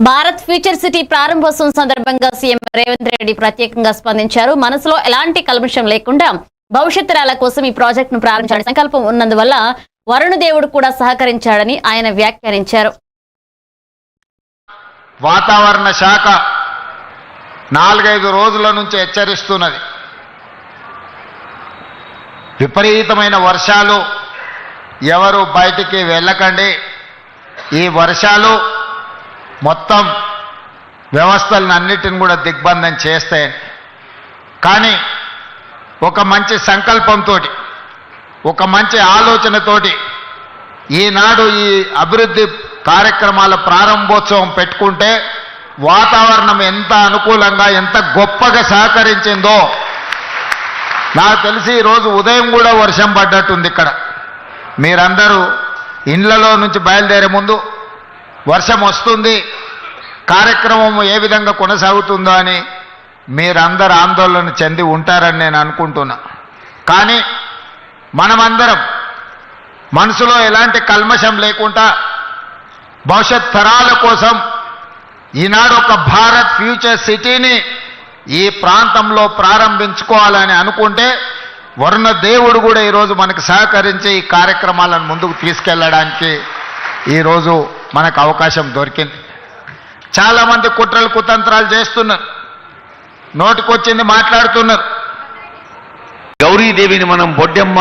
Bharat future city ప్రారంభోత్సవం సందర్భంగా CM Revanth Reddy ప్రత్యేకంగా స్పందించారు. మనసులో ఎలాంటి కల్మషం లేకుండా భవిష్యత్ రాల కోసం ఈ ప్రాజెక్టును ప్రారంభించాలని సంకల్పం ఉన్నందువల్ల వరుణ దేవుడు కూడా సహకరించాడని ఆయన వ్యాఖ్యానించారు. వాతావరణ శాఖ నాలుగైదు రోజుల నుంచి హెచ్చరిస్తున్నది. విపరీతమైన వర్షాలు. ఎవరు బయటికి వెళ్ళకండి. ఈ వర్షాలు మొత్తం వ్యవస్థలను అన్నిటిని కూడా దిగ్బంధం చేస్తాయి కానీ ఒక మంచి సంకల్పంతో ఒక మంచి ఆలోచనతోటి ఈనాడు ఈ అభివృద్ధి కార్యక్రమాల ప్రారంభోత్సవం పెట్టుకుంటే వాతావరణం ఎంత అనుకూలంగా ఎంత గొప్పగా సహకరించిందో. నాకు తెలిసి ఈరోజు ఉదయం కూడా వర్షం పడ్డట్టుంది ఇక్కడ. మీరందరూ ఇండ్లలో నుంచి బయలుదేరే ముందు వర్షం వస్తుంది కార్యక్రమం ఏ విధంగా కొనసాగుతుందో అని మీరందరూ ఆందోళన చెంది ఉంటారని నేను అనుకుంటున్నా. కానీ మనమందరం మనసులో ఎలాంటి కల్మషం లేకుండా భవిష్యత్ తరాల కోసం ఈనాడు ఒక భారత్ ఫ్యూచర్ సిటీని ఈ ప్రాంతంలో ప్రారంభించుకోవాలని అనుకుంటే వరుణ దేవుడు కూడా ఈరోజు మనకు సహకరించి ఈ కార్యక్రమాలను ముందుకు తీసుకెళ్ళడానికి ఈరోజు మనకు అవకాశం దొరికింది. చాలామంది కుట్రలు కుతంత్రాలు చేస్తున్నారు. నోటికొచ్చింది మాట్లాడుతున్నారు. గౌరీదేవిని మనం బొడ్డెమ్మ